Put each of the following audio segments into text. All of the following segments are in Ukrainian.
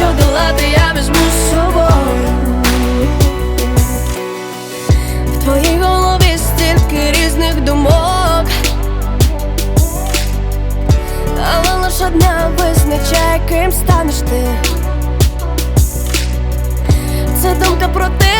що долати я візьму з собою. В твоїй голові стільки різних думок. Але лише одна визначає, ким станеш ти. Це думка про те,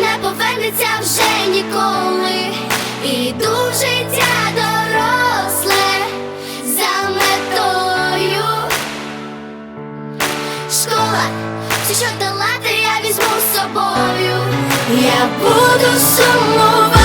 не повернеться вже ніколи. і дуже життя доросле за метою. Школа, все, що долати, я візьму з собою. Я буду сумувати